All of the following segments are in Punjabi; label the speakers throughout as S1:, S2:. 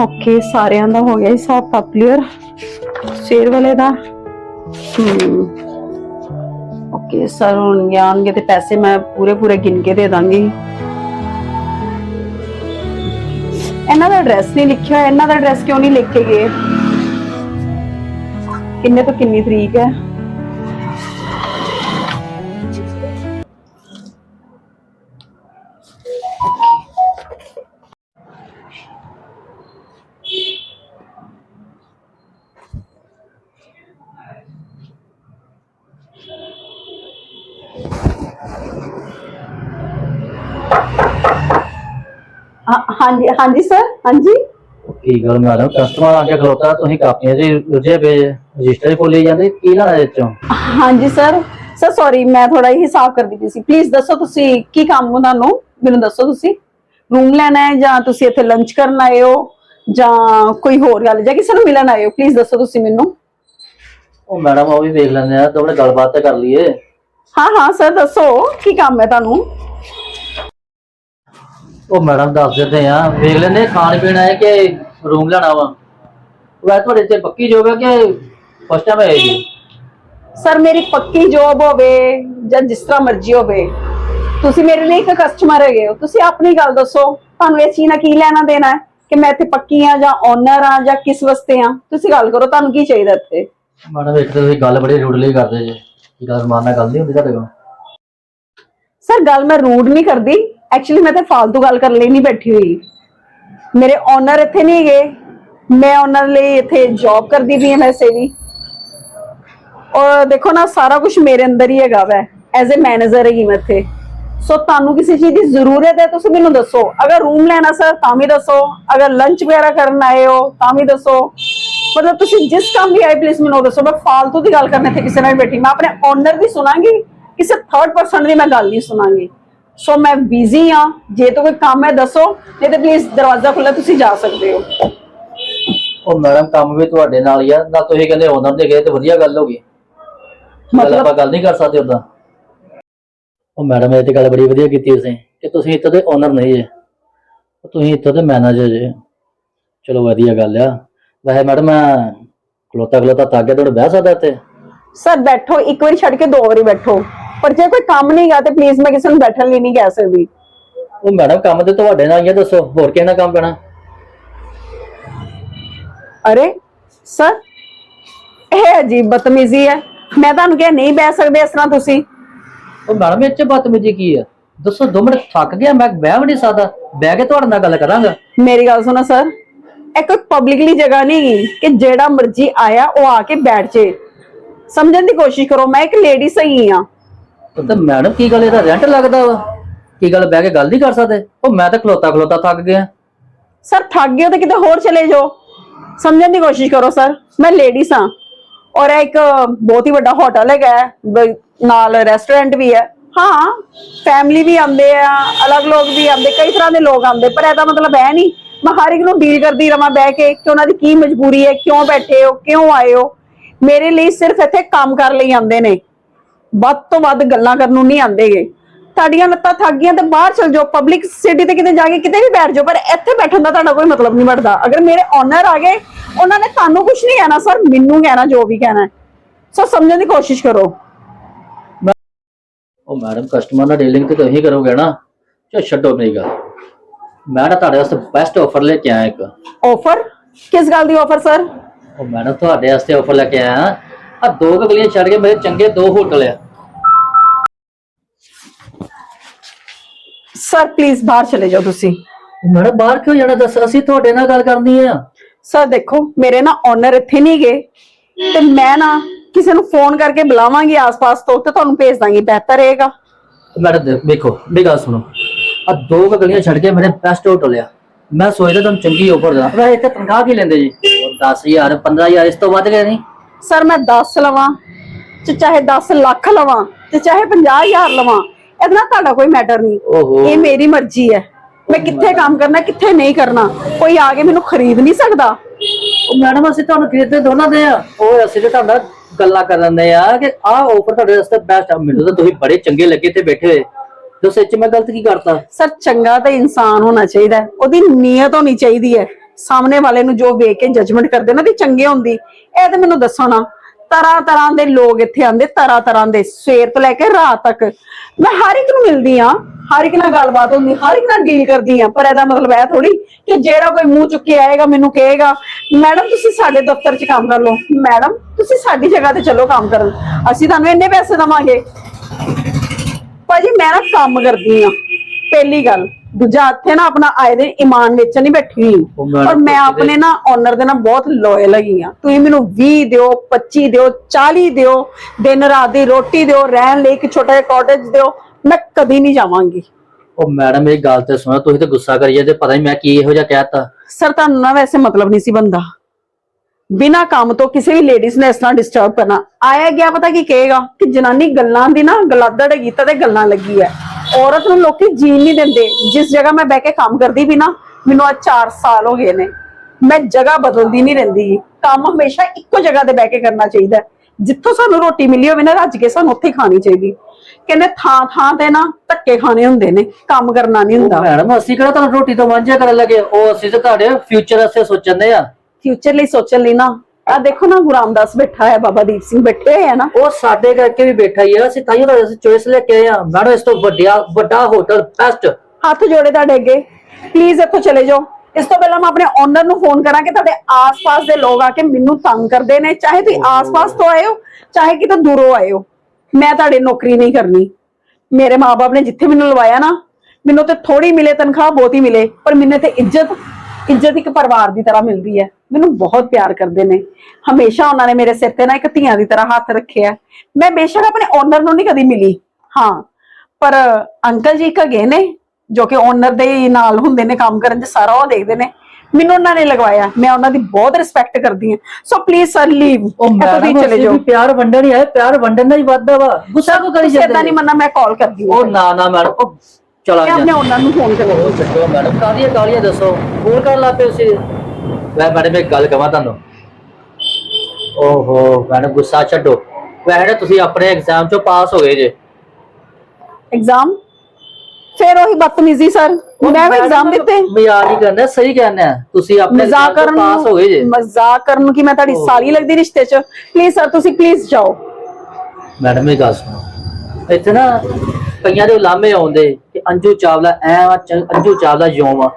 S1: ਓਕੇ, ਸਾਰਿਆਂ ਦਾ ਹੋ ਗਿਆ ਹਿਸਾਬ ਪਪਲੀਅਰ ਸ਼ੇਰ ਵਾਲੇ ਦਾ? ਓਕੇ ਸਰ ਹੁਣ ਆਉਣਗੇ ਤੇ ਪੈਸੇ ਮੈਂ ਪੂਰੇ ਪੂਰੇ ਗਿਣ ਕੇ ਦੇ ਦਾਂਗੀ। ਇਹਨਾਂ ਦਾ ਐਡਰੈਸ ਨਹੀਂ ਲਿਖਿਆ, ਇਹਨਾਂ ਦਾ ਐਡਰੈਸ ਕਿਉਂ ਨਹੀਂ ਲਿਖ ਕੇ ਗਏ? ਕਿੰਨੇ ਤੋਂ ਕਿੰਨੀ ਤਰੀਕ ਹੈ? ਹਾਂ- ਹਾਂਜੀ ਹਾਂਜੀ ਸਰ ਹਾਂਜੀ।
S2: ਕੀ ਗੱਲ ਮੈਡਮ ਕਸਟਮਰ ਆ ਕੇ ਖਲੋਤਾ ਤੁਸੀਂ ਕਾਪੀਆਂ ਜੀ ਦੂਜੇ ਪੇਜ ਰਜਿਸਟਰ ਖੋਲੀ ਜਾਂਦੇ ਕੀ ਲੈਣਾ ਇਹ ਚੋਂ
S1: ਹਾਂਜੀ ਸਰ ਸਰ ਸੌਰੀ ਮੈਂ ਥੋੜਾ ਹੀ ਹਿਸਾਬ ਕਰਦੀ ਪਈ ਸੀ। ਪਲੀਜ਼ ਦੱਸੋ ਤੁਸੀਂ ਕੀ ਕੰਮ ਹੋ ਤੁਹਾਨੂੰ ਮੈਨੂੰ ਦੱਸੋ ਤੁਸੀਂ। ਰੂਮ ਲੈਣਾ ਹੈ ਜਾਂ ਤੁਸੀਂ ਇੱਥੇ ਲੰਚ ਕਰਨ ਆਏ ਹੋ? ਜਾਂ ਕੋਈ ਹੋਰ ਗੱਲ ਜਾਂ ਕਿਸੇ ਨੂੰ ਮਿਲਣ ਆਏ ਹੋ? ਪਲੀਜ਼ ਦੱਸੋ ਤੁਸੀਂ ਮੈਨੂੰ।
S2: ਉਹ ਮੈਡਮ ਉਹ ਵੀ ਵੇਖ ਲੈਂਦੇ ਆ ਦੋਵੇਂ ਗੱਲਬਾਤ ਤਾਂ ਕਰ ਲਈਏ।
S1: ਹਾਂ ਹਾਂ ਸਰ ਦੱਸੋ ਕੀ ਕੰਮ ਹੈ ਤੁਹਾਨੂੰ?
S2: ਉਹ ਮੈਡਮ ਦੱਸ ਦਿੰਦੇ ਆ ਵੇਖ ਲੈਂਦੇ ਖਾਣ ਪੀਣ ਆਏ ਕਿ ਰੂਮ ਲੈਣਾ ਵਾ। ਵੈ ਤੁਹਾਡੇ ਤੇ ਪੱਕੀ ਜੋਬ ਹੈ ਕਿ ਫਸਟ ਟਾਈਮ ਆਏ ਜੀ?
S1: ਸਰ ਮੇਰੀ ਪੱਕੀ ਜੋਬ ਹੋਵੇ ਜਾਂ ਜਿਸ ਤਰ੍ਹਾਂ ਮਰਜ਼ੀ ਹੋਵੇ ਤੁਸੀਂ ਮੇਰੇ ਲਈ ਇੱਕ ਕਸਟਮਰ ਹੈਗੇ ਹੋ। ਤੁਸੀਂ ਆਪਣੀ ਗੱਲ ਦੱਸੋ ਤੁਹਾਨੂੰ ਇਹ ਚੀਜ਼ ਨਾਲ ਕੀ ਲੈਣਾ ਦੇਣਾ ਹੈ? ਕਿ ਮੈਂ ਇੱਥੇ ਪੱਕੀ ਆ ਜਾਂ ਓਨਰ ਆ ਜਾਂ ਕਿਸ ਵਾਸਤੇ ਆ ਤੁਸੀਂ ਗੱਲ ਕਰੋ ਤੁਹਾਨੂੰ ਕੀ ਚਾਹੀਦਾ ਇੱਥੇ?
S2: ਮੈਡਮ ਇੱਕ ਤਾਂ ਤੁਸੀਂ ਗੱਲ ਬੜੀ ਰੂਡਲੀ ਕਰਦੇ ਜੀ। ਕੀ ਗੱਲ ਮਾਰਨਾ ਗੱਲ ਨਹੀਂ ਹੁੰਦੀ ਤੁਹਾਡੇ ਕੋਲ।
S1: ਸਰ ਗੱਲ ਮੈਂ ਰੂਡ ਨਹੀਂ ਕਰਦੀ। एक्चुअली मैं तो फालतू गल कर नहीं बैठी हुई। मेरे ओनर इतने नहीं है मैं उन्होंने इतने जॉब कर दी भी हूँ वैसे भी। और देखो ना, सारा कुछ मेरे अंदर ही हैगा वै एज ए मैनेजर ही मैं इतने सो तू किसी चीज़ की ज़रूरत है तो मैं दसो अगर रूम लेना सर भी दसो अगर लंच वगैरह कर आए हो भी दसो मतलब तुम जिस काम भी आए प्लीज़ मैं दसो मैं फालतू की गल करने इतने किसी ने बैठी। मैं अपने ओनर भी सुनागी, किसी थर्ड परसन की मैं गल नहीं सुनागी। ਸੋ ਮੈਂ ਬਿਜ਼ੀ ਆ ਜੇ ਤਾਂ ਕੋਈ ਕੰਮ ਹੈ ਦੱਸੋ। ਨਹੀਂ ਤੇ ਪਲੀਜ਼ ਦਰਵਾਜ਼ਾ ਖੁੱਲਾ ਤੁਸੀਂ ਜਾ ਸਕਦੇ ਹੋ।
S2: ਉਹ ਮੈਡਮ ਕੰਮ ਵੀ ਤੁਹਾਡੇ ਨਾਲ ਹੀ ਆ। ਨਾ ਤੁਸੀਂ ਕਹਿੰਦੇ ਓਨਰ ਦੇ ਗਏ ਤੇ ਵਧੀਆ ਗੱਲ ਹੋ ਗਈ।
S1: ਮਤਲਬ
S2: ਆਪਾਂ ਗੱਲ ਨਹੀਂ ਕਰ ਸਕਦੇ ਉਦਾਂ ਉਹ ਮੈਡਮ ਇਹ ਤੇ ਗੱਲ ਬੜੀ ਵਧੀਆ ਕੀਤੀ ਤੁਸੀਂ ਕਿ ਤੁਸੀਂ ਇੱਥੇ ਦੇ ਓਨਰ ਨਹੀਂ ਜੇ। ਤੁਸੀਂ ਇੱਥੇ ਦੇ ਮੈਨੇਜਰ ਜੇ। ਚਲੋ ਵਧੀਆ ਗੱਲ ਆ। ਵੈਸੇ ਮੈਡਮ ਮੈਂ ਖਲੋਤਾ ਖਲੋਤਾ ਥੱਕ ਗਿਆ ਤੁਹਾਡੇ ਬਹਿ ਸਕਦਾ ਇੱਥੇ?
S1: ਸਰ ਬੈਠੋ। ਇੱਕ ਵਾਰੀ ਛੱਡ ਕੇ ਦੋ ਵਾਰੀ ਬੈਠੋ। ਪਰ ਜੇ ਕੋਈ ਕੰਮ ਨਹੀਂ ਗਾ ਤੇ ਪਲੀਜ਼ ਮੈਂ ਕਿਸੇ ਨੂੰ ਬੈਠਣ ਲਈ ਨਹੀਂ ਕਹਿ ਸਕਦੀ।
S2: ਉਹ ਮੈਡਮ ਕੰਮ ਤੇ ਤੁਹਾਡੇ ਨਾਲ ਹੀ ਆ ਦੱਸੋ ਹੋਰ ਕਿਹਨਾਂ ਕੰਮ ਪੈਣਾ
S1: ਅਰੇ ਸਰ ਇਹ ਅਜੀਬ ਬਦਤਮੀਜ਼ੀ ਹੈ। ਮੈਂ ਤੁਹਾਨੂੰ ਕਿਹਾ ਨਹੀਂ ਬਹਿ ਸਕਦੇ ਇਸ ਤਰ੍ਹਾਂ ਤੁਸੀਂ।
S2: ਉਹ ਮੈਡਮ ਇਹ ਚ ਬਦਤਮੀਜੀ ਕੀ ਆ? ਦੱਸੋ ਦੋ ਮਿੰਟ ਥੱਕ ਗਿਆ ਮੈਂ ਬਹਿ ਵੀ ਨਹੀਂ ਸਕਦਾ। ਬਹਿ ਕੇ ਤੁਹਾਡੇ ਨਾਲ ਗੱਲ ਕਰਾਂਗਾ।
S1: ਮੇਰੀ ਗੱਲ ਸੁਣੋ ਸਰ ਇਹ ਕੋਈ ਪਬਲਿਕਲੀ ਜਗ੍ਹਾ ਨਹੀਂ ਕਿ ਜਿਹੜਾ ਮਰਜ਼ੀ ਆਇਆ ਉਹ ਆ ਕੇ ਬੈਠ ਜੇ। ਸਮਝਣ ਦੀ ਕੋਸ਼ਿਸ਼ ਕਰੋ ਮੈਂ ਇੱਕ ਲੇਡੀ ਸਹੀ ਆ
S2: ਤਾਂ ਮੈਡਮ ਕੀ ਗੱਲ ਇਹਦਾ ਰੈਂਟ ਲੱਗਦਾ ਵਾ? ਕੀ ਗੱਲ ਬਹਿ ਕੇ ਗੱਲ ਨਹੀਂ ਕਰ ਸਕਦੇ? ਉਹ ਮੈਂ ਤਾਂ ਖਲੋਤਾ ਖਲੋਤਾ ਥੱਕ ਗਿਆ।
S1: ਸਰ ਥੱਕ ਗਏ ਹੋ ਤਾਂ ਕਿਤੇ ਹੋਰ ਚਲੇ ਜਾਓ। ਸਮਝਣ ਦੀ ਕੋਸ਼ਿਸ਼ ਕਰੋ ਸਰ। ਮੈਂ ਲੇਡੀਜ਼ ਹਾਂ। ਔਰ ਇਹ ਇੱਕ ਬਹੁਤ ਹੀ ਵੱਡਾ ਹੋਟਲ ਹੈਗਾ ਹੈ, ਬ- ਨਾਲ ਰੈਸਟੋਰੈਂਟ ਵੀ ਹੈ। ਹਾਂ ਫੈਮਿਲੀ ਵੀ ਆਉਂਦੇ ਆ ਅਲੱਗ ਲੋਕ ਵੀ ਆਉਂਦੇ ਕਈ ਤਰ੍ਹਾਂ ਦੇ ਲੋਕ ਆਉਂਦੇ ਪਰ ਇਹਦਾ ਮਤਲਬ ਹੈ ਨਹੀਂ। ਮੈਂ ਹਰ ਇੱਕ ਨੂੰ ਡੀਲ ਕਰਦੀ ਰਵਾਂ ਬਹਿ ਕੇ ਕਿ ਉਹਨਾਂ ਦੀ ਕੀ ਮਜਬੂਰੀ ਹੈ ਕਿਉਂ ਬੈਠੇ ਹੋ ਕਿਉਂ ਆਏ ਹੋ। ਮੇਰੇ ਲਈ ਸਿਰਫ ਇੱਥੇ ਕੰਮ ਕਰ ਲਈ ਆਉਂਦੇ ਨੇ। ਵੱਧ ਤੋਂ ਵੱਧ ਗੱਲਾਂ ਕਰਨ ਨੂੰ ਨਹੀਂ ਆਉਂਦੇਗੇ। ਤੁਹਾਡੀਆਂ ਲੱਤਾਂ ਥੱਕ ਗਈਆਂ ਤੇ ਬਾਹਰ ਚਲ ਜਾਓ। ਪਬਲਿਕ ਸਿਟੀ ਤੇ ਕਿਤੇ ਜਾ ਕੇ ਕਿਤੇ ਵੀ ਬੈਠ ਜਾਓ ਪਰ ਇੱਥੇ ਬੈਠਣ ਦਾ ਤੁਹਾਡਾ ਕੋਈ ਮਤਲਬ ਨਹੀਂ ਬਣਦਾ। ਅਗਰ ਮੇਰੇ ਓਨਰ ਆ ਗਏ ਉਹਨਾਂ ਨੇ ਤੁਹਾਨੂੰ ਕੁਝ ਨਹੀਂ ਕਹਿਣਾ ਸਰ ਮੈਨੂੰ ਕਹਿਣਾ ਜੋ ਵੀ ਕਹਿਣਾ। ਸੋ ਸਮਝਣ ਦੀ ਕੋਸ਼ਿਸ਼ ਕਰੋ।
S2: ਉਹ ਮੈਡਮ ਕਸਟਮਰ ਨਾਲ ਡੀਲਿੰਗ ਤੇ ਤੁਸੀਂ ਕਰੋਗੇ ਨਾ। ਚੋ ਛੱਡੋ ਮੇਰੀ ਗੱਲ। ਮੈਂ ਨਾ ਤੁਹਾਡੇ ਵਾਸਤੇ ਬੈਸਟ ਆਫਰ ਲੈ ਕੇ ਆਇਆ ਇੱਕ।
S1: ਆਫਰ ਕਿਸ ਗੱਲ ਦੀ ਆਫਰ ਸਰ
S2: ਉਹ ਮੈਡਮ ਤੁਹਾਡੇ ਵਾਸਤੇ ਆਫਰ ਲੈ ਕੇ ਆਇਆ। ਆ ਦੋ ਕੁ ਗਲੀਆਂ ਛੱਡ ਕੇ ਮੇਰੇ ਚੰਗੇ ਦੋ ਹੋਟਲ ਆ।
S1: ਸਰ ਪਲੀਜ਼ ਬਾਹਰ ਚਲੇ ਜਾਓ ਤੁਸੀਂ।
S2: ਮੈਡਮ ਬਾਹਰ ਕਿਉਂ ਜਾਣਾ? ਦੱਸ ਅਸੀਂ ਤੁਹਾਡੇ ਨਾਲ ਗੱਲ ਕਰਨੀ ਆ।
S1: ਸਰ ਦੇਖੋ ਮੇਰੇ ਨਾ ਓਨਰ ਇੱਥੇ ਨਹੀਂ ਗਏ ਤੇ ਮੈਂ ਨਾ ਕਿਸੇ ਨੂੰ ਫੋਨ ਕਰਕੇ ਬੁਲਾਵਾਂਗੀ ਆਸ-ਪਾਸ ਤੋਂ ਤੇ ਤੁਹਾਨੂੰ ਭੇਜ ਦਾਂਗੀ ਬਿਹਤਰ ਰਹੇਗਾ।
S2: ਮੈਡਮ ਦੇ- ਵੇਖੋ ਮੇਰੀ ਗੱਲ ਸੁਣੋ। ਆ ਦੋ ਕੁ ਗਲੀਆਂ ਛੱਡ ਕੇ ਮੇਰੇ ਬੈਸਟ ਹੋਟਲ ਆ। ਮੈਂ ਸੋਚਦਾ ਤੁਹਾਨੂੰ ਚੰਗੀ ਆਫਰ ਦਾ ਵੈਸੇ ਇੱਥੇ ਤਨਖਾਹ ਕੀ ਲੈਂਦੇ ਜੀ? 10000 15000 ਇਸ ਤੋਂ ਵੱਧ ਗਏ ਨਹੀਂ।
S1: ਸਰ ਮੈਂ 10 ਲਵਾਂ ਤੇ ਚਾਹੇ 10 ਲੱਖ ਲਵਾਂ ਤੇ ਚਾਹੇ 50000 ਲਵਾਂ ਇਹਦੇ ਨਾਲ ਤੁਹਾਡਾ ਕੋਈ ਮੈਟਰ ਨਹੀਂ। ਇਹ ਮੇਰੀ ਮਰਜ਼ੀ ਹੈ। ਮੈਂ ਕਿੱਥੇ ਕੰਮ ਕਰਨਾ ਕਿੱਥੇ ਨਹੀਂ ਕਰਨਾ ਕੋਈ ਆ ਕੇ ਮੈਨੂੰ ਖਰੀਦ ਨਹੀਂ ਸਕਦਾ।
S2: ਉਹ ਮੈਡਮ ਅਸੀਂ ਤੁਹਾਨੂੰ ਖਰੀਦਦੇ ਦੋਨਾਂ ਦੇ ਆ। ਉਹ ਅਸੀਂ ਤੇ ਤੁਹਾਡਾ ਗੱਲਾਂ ਕਰਨ ਦੇ ਆ ਕਿ ਆਹ ਆਫਰ ਤੁਹਾਡੇ ਵਾਸਤੇ ਬੈਸਟ ਆ। ਮੈਨੂੰ ਤਾਂ ਤੁਸੀਂ ਬੜੇ ਚੰਗੇ ਲੱਗੇ ਤੇ ਬੈਠੇ ਹੋਏ। ਜੋ ਸੱਚ ਮੈਂ ਗਲਤ ਕੀ ਕਰਤਾ?
S1: ਸਰ ਚੰਗਾ ਤਾਂ ਇਨਸਾਨ ਹੋਣਾ ਚਾਹੀਦਾ ਹੈ। ਉਹਦੀ ਨੀਅਤ ਹੋਣੀ ਚਾਹੀਦੀ ਹੈ। ਸਾਹਮਣੇ ਵਾਲੇ ਨੂੰ ਜੋ ਵੇਖ ਕੇ ਜਜਮੈਂਟ ਕਰਦੇ ਨਾ ਵੀ ਚੰਗੇ ਹੁੰਦੀ, ਇਹ ਤੇ ਮੈਨੂੰ ਦੱਸੋ ਨਾ, ਤਰ੍ਹਾਂ ਤਰ੍ਹਾਂ ਦੇ ਲੋਕ ਇੱਥੇ ਆਂਦੇ ਤਰ੍ਹਾਂ ਤਰ੍ਹਾਂ ਦੇ, ਸਵੇਰ ਤੋਂ ਲੈ ਕੇ ਰਾਤ ਤੱਕ। ਮੈਂ ਹਰ ਇੱਕ ਨੂੰ ਮਿਲਦੀ ਆ ਹਰ ਇੱਕ ਨਾਲ ਗੱਲਬਾਤ ਹੁੰਦੀ, ਹਰ ਇੱਕ ਨਾਲ ਡੀਲ ਕਰਦੀ ਆ ਪਰ ਇਹਦਾ ਮਤਲਬ ਇਹ ਥੋੜੀ ਕਿ ਜਿਹੜਾ ਕੋਈ ਮੂੰਹ ਚੁੱਕ ਕੇ ਆਏਗਾ, ਮੈਨੂੰ ਕਹੇਗਾ, ਮੈਡਮ, ਤੁਸੀਂ ਸਾਡੇ ਦਫ਼ਤਰ 'ਚ ਕੰਮ ਕਰ ਲਓ। ਮੈਡਮ, ਤੁਸੀਂ ਸਾਡੀ ਜਗ੍ਹਾ ਤੇ ਚਲੋ ਕੰਮ ਕਰਨ। ਅਸੀਂ ਤੁਹਾਨੂੰ ਇੰਨੇ ਪੈਸੇ ਦਵਾਂਗੇ। ਭਾਜੀ, ਮੈਂ ਨਾ ਕੰਮ ਕਰਦੀ ਆ ਪਹਿਲੀ ਗੱਲ ਦੂਜਾ ਇੱਥੇ ਨਾ ਆਪਣਾ ਆਏ ਦੇ ਇਮਾਨ ਵਿੱਚ ਨਹੀਂ ਬੈਠੀ ਹੋਈ ਔਰ ਮੈਂ ਆਪਣੇ ਨਾ ਓਨਰ ਦੇ ਨਾਲ ਬਹੁਤ ਲੋਇਲ ਹੈਗੀ ਆ ਤੁਸੀਂ ਮੈਨੂੰ 20 ਦਿਓ 25 ਦਿਓ 40 ਦਿਓ ਦਿਨ ਰਾਤ ਦੀ ਰੋਟੀ ਦਿਓ ਰਹਿਣ ਲਈ ਇੱਕ ਛੋਟਾ ਜਿਹਾ ਕਾਟੇਜ ਦਿਓ ਮੈਂ ਕਦੀ ਨਹੀਂ ਜਾਵਾਂਗੀ।
S2: ਉਹ ਮੈਡਮ ਇਹ ਗੱਲ ਤੇ ਸੁਣੋ ਤੁਸੀਂ ਤੇ ਗੁੱਸਾ ਕਰੀ ਜਾਂਦੇ ਪਤਾ ਨਹੀਂ ਮੈਂ ਕੀ ਇਹੋ ਜਿਹਾ ਕਹਿਤਾ
S1: ਸਰ ਤੁਹਾਨੂੰ ਨਾ ਵੈਸੇ ਮਤਲਬ ਨਹੀਂ ਸੀ ਬੰਦਾ। ਬਿਨਾ ਕੰਮ ਤੋਂ ਕਿਸੇ ਵੀ ਲੇਡੀਜ਼ ਨੇ ਇਸ ਤਰ੍ਹਾਂ ਡਿਸਟਰਬ ਕਰਨਾ। ਆਇਆ ਗਿਆ ਪਤਾ ਕੀ ਕਹੇਗਾ? ਕਿ ਜਨਾਨੀ ਗੱਲਾਂ ਦੀ ਨਾ ਗਲਾਦੜ ਹੈਗੀ ਤਾਂ ਤੇ ਗੱਲਾਂ ਲੱਗੀ ਹੈ। ਔਰਤ ਨੂੰ ਲੋਕੀ ਜੀਣ ਨਹੀਂ ਦਿੰਦੇ। ਜਿਸ ਜਗ੍ਹਾ ਮੈਂ ਬਹਿ ਕੇ ਕੰਮ ਕਰਦੀ ਵੀ ਨਾ ਮੈਨੂੰ ਅੱਜ 4 ਸਾਲ ਹੋ ਗਏ ਨੇ। ਮੈਂ ਜਗ੍ਹਾ ਬਦਲਦੀ ਨਹੀਂ ਰਹਿੰਦੀ। ਕੰਮ ਹਮੇਸ਼ਾ ਇੱਕੋ ਜਗ੍ਹਾ ਤੇ ਬਹਿ ਕੇ ਕਰਨਾ ਚਾਹੀਦਾ। ਜਿੱਥੋਂ ਸਾਨੂੰ ਰੋਟੀ ਮਿਲੀ ਹੋਵੇ ਨਾ ਰੱਜ ਕੇ ਸਾਨੂੰ ਉੱਥੇ ਹੀ ਖਾਣੀ ਚਾਹੀਦੀ। ਕਹਿੰਦੇ ਥਾਂ ਥਾਂ ਤੇ ਨਾ ਧੱਕੇ ਖਾਣੇ ਹੁੰਦੇ ਨੇ ਕੰਮ ਕਰਨਾ ਨਹੀਂ ਹੁੰਦਾ।
S2: ਮੈਡਮ ਅਸੀਂ ਕਿਹੜਾ ਤੁਹਾਨੂੰ ਰੋਟੀ ਤੋਂ ਵਾਂਝਿਆ ਕਰਨ ਲੱਗੇ ਉਹ ਅਸੀਂ ਤੇ ਤੁਹਾਡੇ ਫਿਊਚਰ ਵਾਸਤੇ ਸੋਚਣਦੇ ਆ
S1: ਫਿਊਚਰ ਲਈ ਸੋਚਣ ਲਈ ਨਾ ਆ ਦੇਖੋ ਨਾ ਗੁਰੂ ਰਾਮਦਾਸ ਬੈਠਾ ਹੈ ਬਾਬਾ ਦੀਪ ਸਿੰਘ ਬੈਠੇ ਹੋਏ ਆ ਨਾ।
S2: ਉਹ ਸਾਡੇ ਕਰਕੇ ਵੀ ਬੈਠਾ ਹੀ ਆ ਅਸੀਂ ਤਾਂ ਹੀ ਤੁਹਾਡੇ ਚੋਇਸ ਲੈ ਕੇ ਆਏ ਆ। ਮੈਡਮ ਇਸ ਤੋਂ ਵੱਡਿਆ ਵੱਡਾ ਹੋਟਲ ਬੈਸਟ
S1: ਹੱਥ ਜੋੜੇ ਤੁਹਾਡੇ ਅੱਗੇ। ਪਲੀਜ਼ ਇੱਥੋਂ ਚਲੇ ਜਾਓ। ਇਸ ਤੋਂ ਪਹਿਲਾਂ ਮੈਂ ਆਪਣੇ ਓਨਰ ਨੂੰ ਫੋਨ ਕਰਾਂ ਕਿ ਤੁਹਾਡੇ ਆਸ-ਪਾਸ ਦੇ ਲੋਕ ਆ ਕੇ ਮੈਨੂੰ ਤੰਗ ਕਰਦੇ ਨੇ ਚਾਹੇ ਤੁਸੀਂ ਆਸ-ਪਾਸ ਤੋਂ ਆਏ ਹੋ ਚਾਹੇ ਕਿਤੇ ਦੂਰੋਂ ਆਏ ਹੋ। ਮੈਂ ਤੁਹਾਡੀ ਨੌਕਰੀ ਨਹੀਂ ਕਰਨੀ। ਮੇਰੇ ਮਾਪੇ ਨੇ ਜਿੱਥੇ ਮੈਨੂੰ ਲਵਾਇਆ ਨਾ ਮੈਨੂੰ ਤੇ ਥੋੜੀ ਮਿਲੇ ਤਨਖਾਹ ਬਹੁਤੀ ਮਿਲੇ ਪਰ ਮੈਨੂੰ ਤੇ ਇੱਜ਼ਤ ਇੱਜ਼ਤ ਇੱਕ ਪਰਿਵਾਰ ਦੀ ਤਰ੍ਹਾਂ ਮਿਲਦੀ ਹੈ। ਮੈਨੂੰ ਬਹੁਤ ਪਿਆਰ ਕਰਦੇ ਨੇ। ਹਮੇਸ਼ਾ ਉਹਨਾਂ ਨੇ ਮੇਰੇ ਸਿਰ ਤੇ ਨਾ ਇੱਕ ਧੀਆਂ ਦੀ ਤਰ੍ਹਾਂ ਹੱਥ ਰੱਖਿਆ। ਮੈਂ ਬੇਸ਼ੱਕ ਆਪਣੇ ਓਨਰ ਨੂੰ ਨਹੀਂ ਕਦੀ ਮਿਲੀ। ਹਾਂ ਪਰ ਅੰਕਲ ਜੀ ਇੱਕ ਹੈਗੇ ਨੇ ਜੋ ਕਿ ਓਨਰ ਦੇ ਨਾਲ ਹੁੰਦੇ ਨੇ ਕੰਮ ਕਰਨ 'ਚ ਸਾਰਾ ਉਹ ਦੇਖਦੇ ਨੇ। ਮੈਨੂੰ ਉਹਨਾਂ ਨੇ ਲਗਵਾਇਆ। ਮੈਂ ਉਹਨਾਂ ਦੀ ਬਹੁਤ ਰਿਸਪੈਕਟ ਕਰਦੀ ਹਾਂ। ਸੋ ਪਲੀਜ਼ ਸਰ ਲੀਵ
S2: ਉਹ ਮੈਡਮ
S1: ਚਲੇ ਜਾਓ।
S2: ਪਿਆਰ ਵੰਡਣ ਹੀ ਆਏ। ਪਿਆਰ ਵੰਡਣ ਦਾ ਹੀ ਵਾਦਾ ਵਾ। ਗੁੱਸਾ ਕਿਉਂ ਕਰੀ ਜਾਂਦੇ
S1: ਨਹੀਂ ਮੰਨਣਾ ਮੈਂ ਕਾਲ ਕਰਦੀ ਹਾਂ।
S2: ਉਹ ਨਾ ਨਾ ਮੈਡਮ ਉਹ ਚਲਾ
S1: ਮੈਂ ਆਪਣੇ
S2: ਜਾ
S1: ਓਨਰ ਨੂੰ ਫੋਨ ਕਰਦੀ
S2: ਉਹ ਛੱਡੋ ਮੈਡਮ ਕਾਹਦੀਆਂ ਕਾਲੀਆਂ ਦੱਸੋ? ਫੋਨ ਕਰਨ ਲੱਗ ਪਏ ਤੁਸੀਂ। ਮੈਂ ਮੈਡਮ ਇੱਕ ਗੱਲ ਕਹਾਂ ਤੁਹਾਨੂੰ? ਓਹੋ ਮੈਡਮ ਗੁੱਸਾ ਛੱਡੋ। ਵੈਸੇ ਤੁਸੀਂ ਆਪਣੇ ਐਗਜ਼ਾਮ ਚੋਂ ਪਾਸ ਹੋ ਗਏ ਜੇ।
S1: ਐਗਜ਼ਾਮ ਫਿਰ ਉਹੀ ਬਦਤਮੀਜ਼ੀ ਸਰ ਮੈਂ ਵੀ ਐਗਜ਼ਾਮ ਦਿੱਤੇ।
S2: ਮਜ਼ਾਕ ਨਹੀਂ ਕਰਨਾ ਸਹੀ ਕਹਿੰਦੇ ਆ। ਤੁਸੀਂ ਆਪਣੇ
S1: ਮਜ਼ਾਕ
S2: exam ਚੋਂ
S1: ਕਰਨ
S2: ਪਾਸ ਹੋ ਗਏ ਜੇ।
S1: ਮਜ਼ਾਕ ਕਰਨ ਕਿ ਮੈਂ ਤੁਹਾਡੀ ਸਾਲੀ ਲੱਗਦੀ ਰਿਸ਼ਤੇ 'ਚ? ਪਲੀਜ਼ ਸਰ ਤੁਸੀਂ ਪਲੀਜ਼ ਜਾਓ।
S2: ਮੈਡਮ ਇਹ ਗੱਲ ਸੁਣੋ। ਇੱਥੇ ਨਾ ਕਈਆਂ ਦੇ ਲਾਮੇ ਆਉਂਦੇ ਕਿ ਅੰਜੂ ਚਾਵਲਾ ਐ ਵਾ ਚ- ਅੰਜੂ ਚਾਵਲਾ ਯੋਮ ਆ।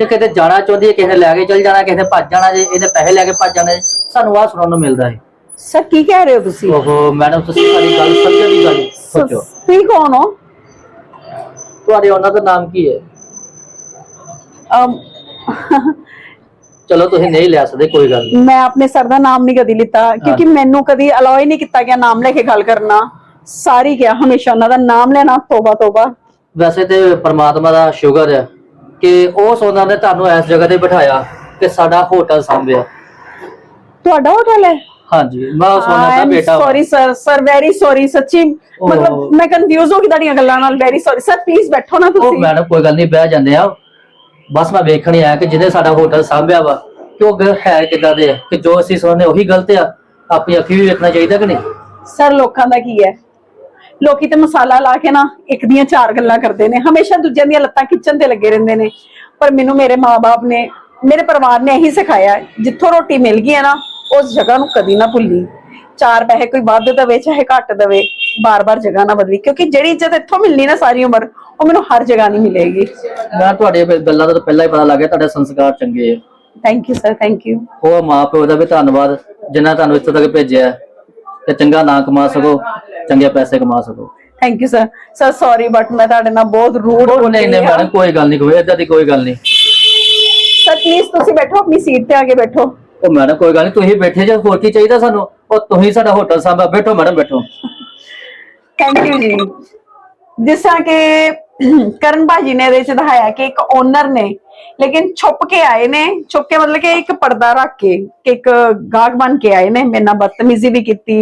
S2: ਤੇ ਕਿਤੇ ਜਾਣਾ ਚਾਹੁੰਦੀ ਹੈ ਕਿਸੇ ਲੈ ਕੇ ਚਲ ਜਾਣਾ ਕਿਸੇ ਭੱਜ ਜਾਣਾ ਜੇ ਇਹਨੇ ਪੈਸੇ ਲੈ ਕੇ ਭੱਜ ਜਾਣਾ ਜੇ। ਸਾਨੂੰ ਆਹ ਸੁਣਨ ਨੂੰ ਮਿਲਦਾ ਹੈ
S1: ਸਰ ਕੀ ਕਹਿ ਰਹੇ ਹੋ ਤੁਸੀਂ?
S2: ਓਹੋ ਮੈਡਮ ਤੁਸੀਂ ਸਾਡੀ ਗੱਲ ਸਮਝਣ ਦੀ ਗੱਲ ਸੋਚੋ।
S1: ਤੁਸੀਂ ਕੌਣ ਹੋ?
S2: ਤੁਹਾਡੇ ਉਹਨਾਂ ਦਾ ਨਾਮ ਕੀ ਹੈ?
S1: ਅਮ,
S2: ਚਲੋ ਤੁਸੀਂ ਨਹੀਂ ਲੈ ਸਕਦੇ ਕੋਈ ਗੱਲ ਨਹੀਂ।
S1: ਮੈਂ ਆਪਣੇ ਸਰ ਦਾ ਨਾਮ ਨਹੀਂ ਕਦੀ ਲਿੱਤਾ ਕਿਉਂਕਿ ਮੈਨੂੰ ਕਦੀ ਅਲਾਉ ਹੀ ਨਹੀਂ ਕੀਤਾ ਗਿਆ ਨਾਮ ਲੈ ਕੇ ਗੱਲ ਕਰਨਾ। ਸਾਰੀ ਕਿਹਾ ਹਮੇਸ਼ਾ ਉਹਨਾਂ ਦਾ ਨਾਮ ਲੈਣਾ ਤੋਬਾ ਤੋਬਾ
S2: ਵੈਸੇ ਤੇ ਪ੍ਰਮਾਤਮਾ ਦਾ ਸ਼ੁਕਰ ਹੈ। ਕਿ ਉਸ ਉਹਨਾਂ ਨੇ ਤੁਹਾਨੂੰ ਇਸ ਜਗ੍ਹਾ ਤੇ ਬਿਠਾਇਆ ਕਿ ਸਾਡਾ ਹੋਟਲ ਸੰਭਿਆ।
S1: ਤੁਹਾਡਾ ਹੋਟਲ ਹੈ?
S2: ਹਾਂਜੀ ਮੈਂ ਉਸ ਉਹਨਾਂ ਦਾ ਬੇਟਾ।
S1: Sorry sir sir very sorry ਸੱਚੀ। ਮਤਲਬ। ਮੈਂ ਕੰਫਿਊਜ਼ ਹੋ ਗਈ ਤੁਹਾਡੀਆਂ ਗੱਲਾਂ ਨਾਲ। ਵੈਰੀ ਸੌਰੀ ਸਰ ਪਲੀਜ਼ ਬੈਠੋ ਨਾ
S2: ਉਹ
S1: ਤੁਸੀਂ।
S2: ਮੈਡਮ ਕੋਈ ਗੱਲ ਨਹੀਂ ਬਹਿ ਜਾਂਦੇ ਆ। ਬਸ ਮੈਂ ਵੇਖਣ ਆਇਆ ਕਿ ਜਿਹਨੇ ਸਾਡਾ ਹੋਟਲ ਸਾਂਭਿਆ ਵਾ ਕਿ ਉਹ ਹੈ ਕਿਦਾਂ ਦੇ ਆ ਕਿ ਜੋ ਅਸੀਂ ਸੁਣਨੇ ਉਹੀ ਗਲਤ ਆ। ਆਪਣੀ ਅੱਖੀ ਵੀ ਵੇਖਣਾ ਚਾਹੀਦਾ ਕਿ ਨਹੀਂ?
S1: ਸਰ ਲੋਕਾਂ ਦਾ ਕੀ ਹੈ? ਲੋਕੀ ਤੇ ਮਸਾਲਾ ਲਾ ਕੇ ਨਾ ਇੱਕ ਦੀਆਂ ਚਾਰ ਗੱਲਾਂ ਕਰਦੇ ਨੇ ਹਮੇਸ਼ਾ ਦੂਜਿਆਂ ਦੀਆਂ ਲੱਤਾਂ ਖਿੱਚਣ ਤੇ ਲੱਗੇ ਰਹਿੰਦੇ ਨੇ। ਪਰ ਮੈਨੂੰ ਮੇਰੇ ਮਾਪੇ ਨੇ ਮੇਰੇ ਪਰਿਵਾਰ ਨੇ ਇਹੀ ਸਿਖਾਇਆ ਹੈ, ਜਿੱਥੋਂ ਰੋਟੀ ਮਿਲ ਗਈ ਹੈ ਨਾ ਉਸ ਜਗ੍ਹਾ ਨੂੰ ਕਦੀ ਨਾ ਭੁੱਲੀ। ਚਾਰ ਪੈਸੇ ਕੋਈ ਵੱਧ ਦਵੇ ਚਾਹੇ ਘੱਟ ਦਵੇ ਬਾਰ-ਬਾਰ ਜਗ੍ਹਾ ਨਾ ਬਦਲੀ ਕਿਉਂਕਿ ਜਿਹੜੀ ਇੱਜ਼ਤ ਇੱਥੋਂ ਮਿਲਣੀ ਨਾ ਸਾਰੀ ਉਮਰ ਉਹ ਮੈਨੂੰ ਹਰ ਜਗ੍ਹਾ ਨਹੀਂ ਮਿਲੇਗੀ।
S2: ਮੈਂ ਤੁਹਾਡੇ ਗੱਲਾਂ ਦਾ ਤਾਂ ਪਹਿਲਾਂ ਹੀ ਪਤਾ ਲੱਗ ਗਿਆ ਤੁਹਾਡੇ ਸੰਸਕਾਰ ਚੰਗੇ ਆ।
S1: Thank you sir thank you
S2: ਉਹ ਮਾਂ ਪਿਓ ਦਾ ਵੀ ਧੰਨਵਾਦ ਜਿਨ੍ਹਾਂ ਤੁਹਾਨੂੰ ਇੱਥੋਂ ਤੱਕ ਭੇਜਿਆ ਹੈ ਕਿ ਚੰਗਾ ਨਾਂ ਕਮਾ ਸਕੋ। ਚੰਗੇ ਪੈਸੇ ਕਮਾ ਸਕੋ।
S1: Thank you sir sir sorry but ਮੈਂ ਤੁਹਾਡੇ ਨਾਲ ਬਹੁਤ ਰੂਡ
S2: ਉਹ ਨਹੀਂ ਨਹੀਂ ਮੈਡਮ ਕੋਈ ਗੱਲ ਨਹੀਂ ਕੋਈ ਏਦਾਂ ਦੀ ਕੋਈ ਗੱਲ ਨਹੀਂ।
S1: ਸਰ ਪਲੀਜ਼ ਤੁਸੀਂ ਬੈਠੋ ਆਪਣੀ ਸੀਟ ਤੇ ਆ ਕੇ ਬੈਠੋ।
S2: ਉਹ ਮੈਡਮ ਕੋਈ ਗੱਲ ਨਹੀਂ ਤੁਸੀਂ ਬੈਠੇ ਜੇ ਹੋਰ ਕੀ ਚਾਹੀਦਾ ਸਾਨੂੰ? ਉਹ ਤੁਸੀਂ ਸਾਡਾ ਹੋਟਲ ਸਾਂਭਾ ਬੈਠੋ ਮੈਡਮ ਬੈਠੋ।
S1: ਥੈਂਕ ਯੂ ਜੀ। ਜਿਸ ਤਰ੍ਹਾਂ ਕਿ ਕਰਨ ਭਾਜੀ ਨੇ ਇਹਦੇ ਚ ਦਿਖਾਇਆ ਕਿ ਇੱਕ ਓਨਰ ਨੇ ਲੇਕਿਨ ਛੁਪ ਕੇ ਆਏ ਨੇ ਛੁਪ ਕੇ ਮਤਲਬ ਕਿ ਇੱਕ ਪਰਦਾ ਰੱਖ ਕੇ ਕਿ ਇੱਕ ਗਾਹਕ ਬਣ ਕੇ ਆਏ ਨੇ ਮੇਰੇ ਨਾਲ ਬਦਤਮੀਜ਼ੀ ਵੀ ਕੀਤੀ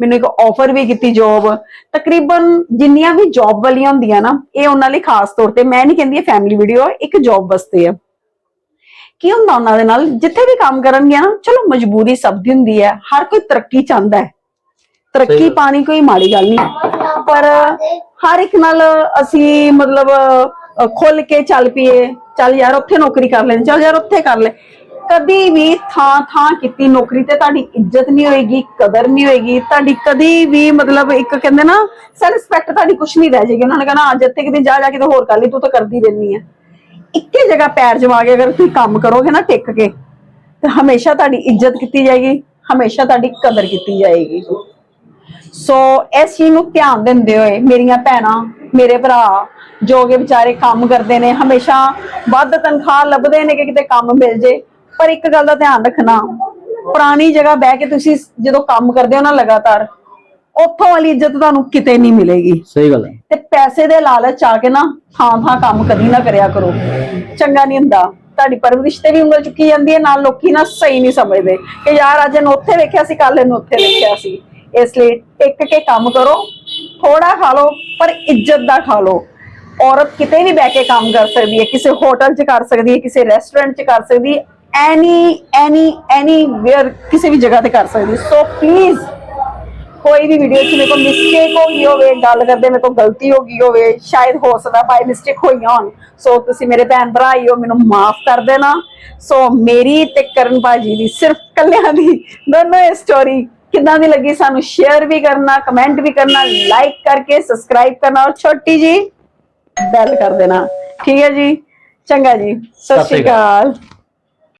S1: ਮੈਨੂੰ ਇੱਕ ਆਫਰ ਵੀ ਕੀਤੀ ਜੌਬ ਤਕਰੀਬਨ ਜਿੰਨੀਆਂ ਵੀ ਜੌਬ ਵਾਲੀਆਂ ਹੁੰਦੀਆਂ ਨਾ ਇਹ ਉਹਨਾਂ ਲਈ ਖਾਸ ਤੌਰ ਤੇ ਮੈਂ ਨਹੀਂ ਕਹਿੰਦੀ ਇਹ ਫੈਮਿਲੀ ਵੀਡੀਓ ਇੱਕ ਜੌਬ ਵਾਸਤੇ ਆ। ਕੀ ਹੁੰਦਾ ਉਹਨਾਂ ਦੇ ਨਾਲ? ਜਿੱਥੇ ਵੀ ਕੰਮ ਕਰਨਗੇ ਨਾ ਚਲੋ ਮਜਬੂਰੀ ਸਭ ਦੀ ਹੁੰਦੀ ਹੈ ਹਰ ਕੋਈ ਤਰੱਕੀ ਚਾਹੁੰਦਾ ਹੈ। ਤਰੱਕੀ। ਪਾਣੀ ਕੋਈ ਮਾੜੀ ਗੱਲ ਨਹੀਂ ਪਰ ਹਰ ਇੱਕ ਨਾਲ ਅਸੀਂ ਮਤਲਬ ਖੁੱਲ ਕੇ ਚੱਲ ਪਈਏ। ਚੱਲ ਯਾਰ, ਉੱਥੇ ਨੌਕਰੀ ਕਰ ਲੈਣੀ ਚੱਲ ਯਾਰ, ਉੱਥੇ ਕਰ ਲੈ। ਕਦੀ ਵੀ ਥਾਂ ਥਾਂ ਕੀਤੀ ਨੌਕਰੀ ਤੇ ਤੁਹਾਡੀ ਇੱਜ਼ਤ ਨਹੀਂ ਹੋਏਗੀ, ਕਦਰ ਨਹੀਂ ਹੋਏਗੀ। ਤੁਹਾਡੀ ਕਦੀ ਵੀ ਮਤਲਬ ਇੱਕ ਕਹਿੰਦੇ ਨਾ ਸੈਲਫ ਰਿਸਪੈਕਟ ਤੁਹਾਡੀ ਕੁਝ ਨਹੀਂ ਰਹਿ ਜਾਏਗੀ। ਉਹਨਾਂ ਨੇ ਕਹਣਾ, ਅੱਜ ਇੱਥੇ ਕਿਤੇ ਜਾ ਜਾ ਕੇ ਤੇ ਹੋਰ ਕਰ ਲਈ, ਤੂੰ ਤਾਂ ਕਰਦੀ ਰਹਿੰਦੀ ਹੈ ਇੱਕੇ ਜਗ੍ਹਾ ਪੈਰ ਜਮਾ ਕੇ ਅਗਰ ਤੁਸੀਂ ਕੰਮ ਕਰੋਗੇ ਨਾ ਟਿਕ ਕੇ, ਤੇ ਹਮੇਸ਼ਾ ਤੁਹਾਡੀ ਇੱਜ਼ਤ ਕੀਤੀ ਜਾਏਗੀ, ਹਮੇਸ਼ਾ ਤੁਹਾਡੀ ਕਦਰ ਕੀਤੀ ਜਾਏਗੀ। ਸੋ ਇਸ ਚੀਜ਼ ਨੂੰ ਧਿਆਨ ਦਿੰਦੇ ਹੋਏ ਮੇਰੀਆਂ ਭੈਣਾਂ ਮੇਰੇ ਭਰਾ ਜੋ ਕਿ ਵਿਚਾਰੇ ਕੰਮ ਕਰਦੇ ਨੇ ਹਮੇਸ਼ਾ ਵੱਧ ਤਨਖਾਹ ਲੱਭਦੇ ਨੇ ਕਿ ਕਿਤੇ ਕੰਮ ਮਿਲ ਜੇ। ਪਰ ਇੱਕ ਗੱਲ ਦਾ ਧਿਆਨ ਰੱਖਣਾ ਪੁਰਾਣੀ ਜਗ੍ਹਾ ਬਹਿ ਕੇ ਤੁਸੀਂ ਜਦੋਂ ਕੰਮ ਕਰਦੇ ਹੋ ਨਾ ਲਗਾਤਾਰ ਉੱਥੋਂ ਵਾਲੀ ਇੱਜ਼ਤ ਤੁਹਾਨੂੰ ਕਿਤੇ ਨਹੀਂ ਮਿਲੇਗੀ।
S2: ਸਹੀ ਗੱਲ ਹੈ।
S1: ਤੇ ਪੈਸੇ ਦੇ ਲਾਲਚ ਆ ਕੇ ਨਾ ਥਾਂ ਥਾਂ ਕੰਮ ਕਦੀ ਨਾ ਕਰਿਆ ਕਰੋ। ਚੰਗਾ ਨਹੀਂ ਹੁੰਦਾ। ਤੁਹਾਡੀ ਪਰਵਰਿਸ਼ ਤੇ ਵੀ ਉਂਗਲ ਚੁੱਕੀ ਜਾਂਦੀ ਹੈ ਨਾਲ ਲੋਕੀ ਨਾ ਸਹੀ ਨਹੀਂ ਸਮਝਦੇ। ਕਿ ਯਾਰ ਅੱਜ ਇਹਨੂੰ ਉੱਥੇ ਵੇਖਿਆ ਸੀ ਕੱਲ ਇਹਨੂੰ ਉੱਥੇ ਵੇਖਿਆ ਸੀ। ਇਸ ਲਈ ਟਿਕ ਕੇ ਕੰਮ ਕਰੋ ਥੋੜਾ ਖਾ ਲਓ, ਪਰ ਇੱਜ਼ਤ ਦਾ ਖਾ ਲਓ। ਔਰਤ ਕਿਤੇ ਵੀ ਬਹਿ ਕੇ ਕੰਮ ਕਰ ਸਕਦੀ ਹੈ, ਕਿਸੇ ਹੋਟਲ 'ਚ ਕਰ ਸਕਦੀ ਹੈ, ਕਿਸੇ ਰੈਸਟੋਰੈਂਟ 'ਚ ਕਰ ਸਕਦੀ ਹੈ ਐਨੀ ਐਨੀ ਐਨੀ ਵੇਅਰ ਕਿਸੇ ਵੀ ਜਗ੍ਹਾ ਤੇ ਕਰ ਸਕਦੀ ਸੋ ਪਲੀਜ਼ ਕੋਈ ਵੀ ਵੀਡੀਓ 'ਚ ਮੇਰੇ ਕੋਲ ਮਿਸਟੇਕ ਹੋ ਗਈ ਹੋਵੇ, ਗੱਲ ਕਰਦੇ ਮੇਰੇ ਕੋਲ ਗਲਤੀ ਹੋ ਗਈ ਹੋਵੇ, ਸ਼ਾਇਦ ਹੋ ਸਕਦਾ ਬਾਈ ਮਿਸਟੇਕ ਹੋਈਆਂ ਹੋਣ। ਸੋ ਤੁਸੀਂ ਮੇਰੇ ਭੈਣ ਭਰਾ ਹੀ ਹੋ, ਮੈਨੂੰ ਮਾਫ ਕਰ ਦੇਣਾ। ਸੋ ਮੇਰੀ ਤੇ ਕਰਨ ਭਾਜੀ ਦੀ ਸਿਰਫ ਕੱਲਿਆਂ ਦੀ, ਦੋਨੋਂ ਇਹ ਸਟੋਰੀ ਕਿੱਦਾਂ ਦੀ ਲੱਗੀ ਸਾਨੂੰ ਸ਼ੇਅਰ ਵੀ ਕਰਨਾ ਕਮੈਂਟ ਵੀ ਕਰਨਾ ਲਾਈਕ ਕਰਕੇ ਸਬਸਕ੍ਰਾਈਬ ਕਰਨਾ ਔਰ ਛੋਟੀ ਜੀ ਬੈਲ ਕਰ ਦੇਣਾ। ਠੀਕ ਹੈ ਜੀ? ਚੰਗਾ ਜੀ। ਸਤਿ ਸ਼੍ਰੀ ਅਕਾਲ।